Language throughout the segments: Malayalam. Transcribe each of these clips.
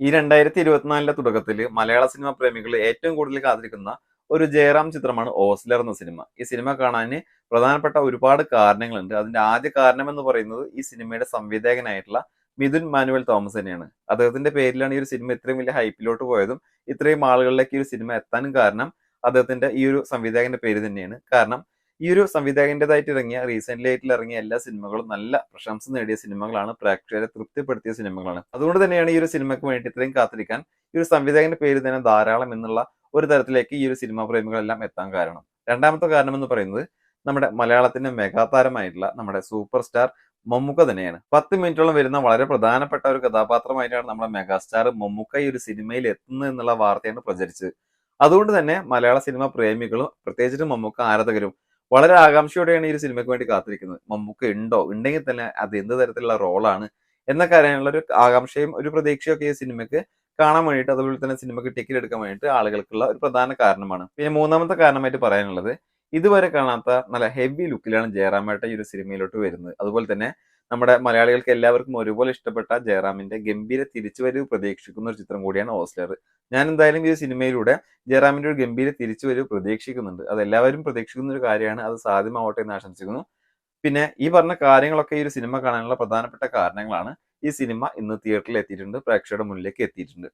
ഈ രണ്ടായിരത്തി ഇരുപത്തിനാലിന്റെ തുടക്കത്തിൽ മലയാള സിനിമ പ്രേമികൾ ഏറ്റവും കൂടുതൽ കാത്തിരിക്കുന്ന ഒരു ജയറാം ചിത്രമാണ് ഓസ്ലർ എന്ന സിനിമ. ഈ സിനിമ കാണാൻ പ്രധാനപ്പെട്ട ഒരുപാട് കാരണങ്ങളുണ്ട്. അതിന്റെ ആദ്യ കാരണം എന്ന് പറയുന്നത് ഈ സിനിമയുടെ സംവിധായകനായിട്ടുള്ള മിഥുൻ മാനുവൽ തോമസ് തന്നെയാണ്. അദ്ദേഹത്തിന്റെ പേരിലാണ് ഈ ഒരു സിനിമ ഇത്രയും വലിയ ഹൈപ്പിലോട്ട് പോയതും ഇത്രയും ആളുകളിലേക്ക് ഈ ഒരു സിനിമ എത്താനും കാരണം അദ്ദേഹത്തിന്റെ ഈ ഒരു സംവിധായകന്റെ പേര് തന്നെയാണ്. കാരണം ഈ ഒരു സംവിധായകന്റെതായിട്ട് ഇറങ്ങിയ റീസെന്റ് ആയിട്ട് ഇറങ്ങിയ എല്ലാ സിനിമകളും നല്ല പ്രശംസ നേടിയ സിനിമകളാണ് പ്രേക്ഷകരെ തൃപ്തിപ്പെടുത്തിയ സിനിമകളാണ്. അതുകൊണ്ട് തന്നെയാണ് ഈ ഒരു സിനിമയ്ക്ക് വേണ്ടി ഇത്രയും കാത്തിരിക്കാൻ ഈ ഒരു സംവിധായകന്റെ പേര് തന്നെ ധാരാളം എന്നുള്ള ഒരു തരത്തിലേക്ക് ഈ ഒരു സിനിമാ പ്രേമികളെല്ലാം എത്താൻ കാരണം. രണ്ടാമത്തെ കാരണം എന്ന് പറയുന്നത് നമ്മുടെ മലയാളത്തിന്റെ മെഗാതാരമായിട്ടുള്ള നമ്മുടെ സൂപ്പർ സ്റ്റാർ മമ്മൂക്ക തന്നെയാണ്. പത്ത് മിനിറ്റോളം വരുന്ന വളരെ പ്രധാനപ്പെട്ട ഒരു കഥാപാത്രമായിട്ടാണ് നമ്മുടെ മെഗാസ്റ്റാർ മമ്മൂക്ക ഈ ഒരു സിനിമയിൽ എത്തുന്നത് എന്നുള്ള വാർത്തയാണ് പ്രചരിച്ചത്. അതുകൊണ്ട് തന്നെ മലയാള സിനിമ പ്രേമികളും പ്രത്യേകിച്ചിട്ട് മമ്മൂക്ക ആരാധകരും വളരെ ആകാംക്ഷയോടെയാണ് ഈ ഒരു സിനിമയ്ക്ക് വേണ്ടി കാത്തിരിക്കുന്നത്. മമ്മൂക്ക ഉണ്ടോ? ഉണ്ടെങ്കിൽ തന്നെ അത് എന്ത് തരത്തിലുള്ള റോളാണ് എന്നൊക്കെ അറിയാനുള്ള ഒരു ആകാംക്ഷയും ഒരു പ്രതീക്ഷയൊക്കെ ഈ സിനിമയ്ക്ക് കാണാൻ വേണ്ടിയിട്ട് അതുപോലെ തന്നെ സിനിമയ്ക്ക് ടിക്കറ്റ് എടുക്കാൻ വേണ്ടിയിട്ട് ആളുകൾക്കുള്ള ഒരു പ്രധാന കാരണമാണ്. പിന്നെ മൂന്നാമത്തെ കാരണമായിട്ട് പറയാനുള്ളത് ഇതുവരെ കാണാത്ത നല്ല ഹെവി ലുക്കിലാണ് ജയറാമേട്ട ഈ ഒരു സിനിമയിലോട്ട് വരുന്നത്. അതുപോലെ തന്നെ നമ്മുടെ മലയാളികൾക്ക് എല്ലാവർക്കും ഒരുപോലെ ഇഷ്ടപ്പെട്ട ജയറാമിന്റെ ഗംഭീര തിരിച്ചുവരവ് പ്രതീക്ഷിക്കുന്ന ഒരു ചിത്രം കൂടിയാണ് ഓസ്ലർ. ഞാൻ എന്തായാലും ഈ സിനിമയിലൂടെ ജയറാമിന്റെ ഒരു ഗംഭീര തിരിച്ചുവരവ് പ്രതീക്ഷിക്കുന്നുണ്ട്. അത് എല്ലാവരും പ്രതീക്ഷിക്കുന്ന ഒരു കാര്യമാണ്. അത് സാധ്യമാവട്ടെ എന്ന് ആശംസിക്കുന്നു. പിന്നെ ഈ പറഞ്ഞ കാര്യങ്ങളൊക്കെ ഈ ഒരു സിനിമ കാണാനുള്ള പ്രധാനപ്പെട്ട കാരണങ്ങളാണ് ഈ സിനിമ ഇന്ന് തിയേറ്ററിൽ എത്തിയിട്ടുണ്ട് പ്രേക്ഷകരുടെ മുന്നിലേക്ക് എത്തിയിട്ടുണ്ട്.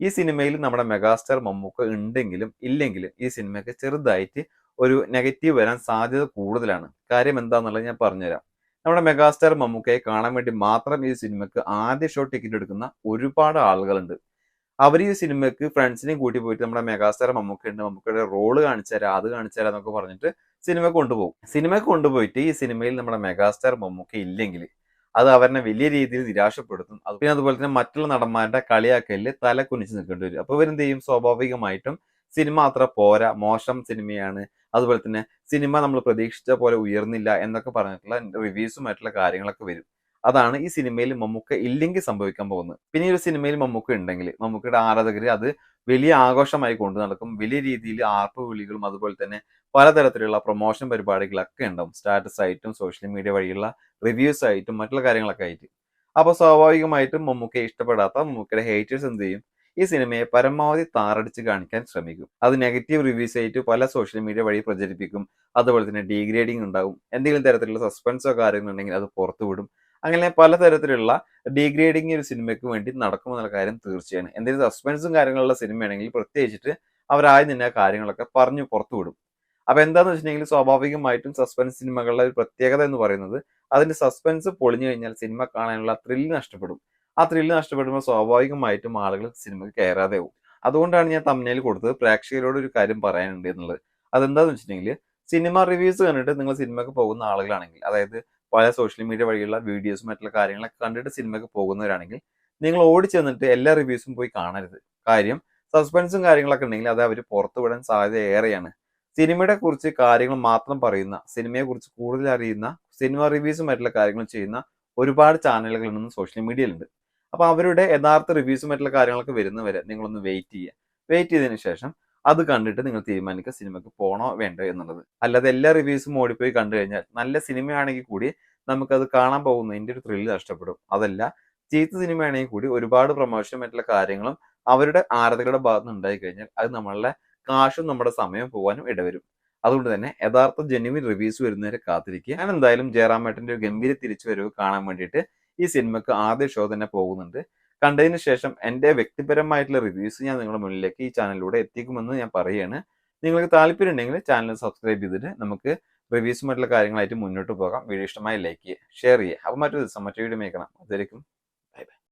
ഈ സിനിമയിൽ നമ്മുടെ മെഗാസ്റ്റാർ മമ്മൂക്ക ഉണ്ടെങ്കിലും ഇല്ലെങ്കിലും ഈ സിനിമയ്ക്ക് ചെറുതായിട്ട് ഒരു നെഗറ്റീവ് വരാൻ സാധ്യത കൂടുതലാണ്. കാര്യം എന്താണെന്നുള്ളത് ഞാൻ പറഞ്ഞുതരാം. നമ്മുടെ മെഗാസ്റ്റാർ മമ്മൂക്കയെ കാണാൻ വേണ്ടി മാത്രം ഈ സിനിമക്ക് ആദ്യ ഷോ ടിക്കറ്റ് എടുക്കുന്ന ഒരുപാട് ആളുകളുണ്ട്. അവർ ഈ സിനിമയ്ക്ക് ഫ്രണ്ട്സിനെയും കൂട്ടി പോയിട്ട് നമ്മുടെ മെഗാസ്റ്റാർ മമ്മൂക്കയുണ്ട് മമ്മൂക്കയുടെ റോൾ കാണിച്ചു തരാം അത് കാണിച്ചു തരാം എന്നൊക്കെ പറഞ്ഞിട്ട് സിനിമ കൊണ്ടുപോകും. സിനിമ കൊണ്ടുപോയിട്ട് ഈ സിനിമയിൽ നമ്മുടെ മെഗാസ്റ്റാർ മമ്മൂക്ക ഇല്ലെങ്കിൽ അത് അവരെ വലിയ രീതിയിൽ നിരാശപ്പെടുത്തും. പിന്നെ അതുപോലെ തന്നെ മറ്റുള്ള നടന്മാരുടെ കളിയാക്കലിൽ തല കുനിച്ച് നിൽക്കേണ്ടി വരും. അപ്പോൾ ഇവരെന്ത് ചെയ്യും? സ്വാഭാവികമായിട്ടും സിനിമ അത്ര പോരാ മോശം സിനിമയാണ്. അതുപോലെ തന്നെ സിനിമ നമ്മൾ പ്രതീക്ഷിച്ച പോലെ ഉയർന്നില്ല എന്നൊക്കെ പറഞ്ഞിട്ടുള്ള റിവ്യൂസുമായിട്ടുള്ള കാര്യങ്ങളൊക്കെ വരും. അതാണ് ഈ സിനിമയിൽ മമ്മൂക്ക ഇല്ലെങ്കിൽ സംഭവിക്കാൻ പോകുന്നത്. പിന്നെ ഈ ഒരു സിനിമയിൽ മമ്മൂക്ക ഉണ്ടെങ്കിൽ മമ്മൂക്കയുടെ ആരാധകർ അത് വലിയ ആഘോഷമായി കൊണ്ടു നടക്കും. വലിയ രീതിയിൽ ആർപ്പ് വിളികളും അതുപോലെ തന്നെ പലതരത്തിലുള്ള പ്രൊമോഷൻ പരിപാടികളൊക്കെ ഉണ്ടാവും. സ്റ്റാറ്റസ് ആയിട്ടും സോഷ്യൽ മീഡിയ വഴിയുള്ള റിവ്യൂസ് ആയിട്ടും മറ്റുള്ള കാര്യങ്ങളൊക്കെ ആയിട്ട്. അപ്പോൾ സ്വാഭാവികമായിട്ടും മമ്മൂക്കയെ ഇഷ്ടപ്പെടാത്ത മമ്മൂക്കയുടെ ഹേറ്റേഴ്സ് എന്ത് ചെയ്യും? ഈ സിനിമയെ പരമാവധി താറടിച്ച് കാണിക്കാൻ ശ്രമിക്കും. അത് നെഗറ്റീവ് റിവ്യൂസ് ആയിട്ട് പല സോഷ്യൽ മീഡിയ വഴി പ്രചരിപ്പിക്കും. അതുപോലെ തന്നെ ഡീഗ്രേഡിംഗ് ഉണ്ടാകും എന്തെങ്കിലും തരത്തിലുള്ള സസ്പെൻസോ കാര്യങ്ങളുണ്ടെങ്കിൽ അത് പുറത്തുവിടും അങ്ങനെ പലതരത്തിലുള്ള ഡീഗ്രേഡിംഗ് ഒരു സിനിമയ്ക്ക് വേണ്ടി നടക്കുമെന്നുള്ള കാര്യം തീർച്ചയാണ്. എന്തെങ്കിലും സസ്പെൻസും കാര്യങ്ങളുള്ള സിനിമയാണെങ്കിൽ പ്രത്യേകിച്ചിട്ട് അവരായി നിന്നെ കാര്യങ്ങളൊക്കെ പറഞ്ഞു പുറത്തുവിടും അപ്പൊ എന്താന്ന് വെച്ചിട്ടുണ്ടെങ്കിൽ സ്വാഭാവികമായിട്ടും സസ്പെൻസ് സിനിമകളുടെ ഒരു പ്രത്യേകത എന്ന് പറയുന്നത് അതിന്റെ സസ്പെൻസ് പൊളിഞ്ഞു കഴിഞ്ഞാൽ സിനിമ കാണാനുള്ള ത്രില്ല് നഷ്ടപ്പെടും. ആ ത്രില്ല് നഷ്ടപ്പെടുമ്പോൾ സ്വാഭാവികമായിട്ടും ആളുകൾ സിനിമയ്ക്ക് കയറാതെ പോകും. അതുകൊണ്ടാണ് ഞാൻ തമ്മിൽ കൊടുത്തത്. പ്രേക്ഷകരോട് ഒരു കാര്യം പറയാനുണ്ട് എന്നുള്ളത്. അതെന്താന്ന് വെച്ചിട്ടുണ്ടെങ്കിൽ സിനിമ റിവ്യൂസ് കണ്ടിട്ട് നിങ്ങൾ സിനിമയ്ക്ക് പോകുന്ന ആളുകളാണെങ്കിൽ അതായത് പല സോഷ്യൽ മീഡിയ വഴിയുള്ള വീഡിയോസും മറ്റുള്ള കാര്യങ്ങളൊക്കെ കണ്ടിട്ട് സിനിമയ്ക്ക് പോകുന്നവരാണെങ്കിൽ നിങ്ങൾ ഓടി ചെന്നിട്ട് എല്ലാ റിവ്യൂസും പോയി കാണരുത്. കാര്യം സസ്പെൻസും കാര്യങ്ങളൊക്കെ ഉണ്ടെങ്കിൽ അത് അവർ പുറത്തു വിടാൻ സാധ്യത ഏറെയാണ്. സിനിമയുടെ കുറിച്ച് കാര്യങ്ങൾ മാത്രം പറയുന്ന സിനിമയെ കുറിച്ച് കൂടുതൽ അറിയുന്ന സിനിമ റിവ്യൂസും മറ്റുള്ള കാര്യങ്ങൾ ചെയ്യുന്ന ഒരുപാട് ചാനലുകൾ ഇന്ന് സോഷ്യൽ മീഡിയയിലുണ്ട് അപ്പൊ അവരുടെ യഥാർത്ഥ റിവ്യൂസും മറ്റുള്ള കാര്യങ്ങളൊക്കെ വരുന്നവരെ നിങ്ങളൊന്ന് വെയിറ്റ് ചെയ്യുക. വെയിറ്റ് ചെയ്തതിനു ശേഷം അത് കണ്ടിട്ട് നിങ്ങൾ തീരുമാനിക്കുക സിനിമയ്ക്ക് പോണോ വേണ്ടോ എന്നുള്ളത്. അല്ലാതെ എല്ലാ റിവ്യൂസും ഓടിപ്പോയി കണ്ടു കഴിഞ്ഞാൽ നല്ല സിനിമയാണെങ്കിൽ കൂടി നമുക്കത് കാണാൻ പോകുന്നതിന്റെ ഒരു ത്രില്ല് നഷ്ടപ്പെടും. അതല്ല ചീത്ത സിനിമയാണെങ്കിൽ കൂടി ഒരുപാട് പ്രൊമോഷനും മറ്റുള്ള കാര്യങ്ങളും അവരുടെ ആരാധകരുടെ ഭാഗത്ത് നിന്ന് ഉണ്ടായി കഴിഞ്ഞാൽ അത് നമ്മളുടെ കാശും നമ്മുടെ സമയം പോകാനും ഇടവരും. അതുകൊണ്ട് തന്നെ യഥാർത്ഥ ജെന്യുവിൻ റിവ്യൂസ് വരുന്നവരെ കാത്തിരിക്കുക. ഞാൻ എന്തായാലും ജയറാമേട്ടന്റെ ഒരു ഗംഭീര തിരിച്ചു തിരിച്ചുവരവ് കാണാൻ വേണ്ടിയിട്ട് ഈ സിനിമക്ക് ആദ്യ ഷോ തന്നെ പോകുന്നുണ്ട്. കണ്ടതിന് ശേഷം എന്റെ വ്യക്തിപരമായിട്ടുള്ള റിവ്യൂസ് ഞാൻ നിങ്ങളുടെ മുന്നിലേക്ക് ഈ ചാനലിലൂടെ എത്തിക്കുമെന്ന് ഞാൻ പറയുകയാണ്. നിങ്ങൾക്ക് താല്പര്യം ഉണ്ടെങ്കിൽ ചാനൽ സബ്സ്ക്രൈബ് ചെയ്തിട്ട് നമുക്ക് റിവ്യൂസുമായിട്ടുള്ള കാര്യങ്ങളായിട്ട് മുന്നോട്ട് പോകാം. വീഡിയോ ഇഷ്ടമായി ലൈക്ക് ചെയ്യുക ഷെയർ ചെയ്യുക. അപ്പോൾ മറ്റൊരു ദിവസം മറ്റൊരു വീഡിയോ മേക്കണം അതായിരിക്കും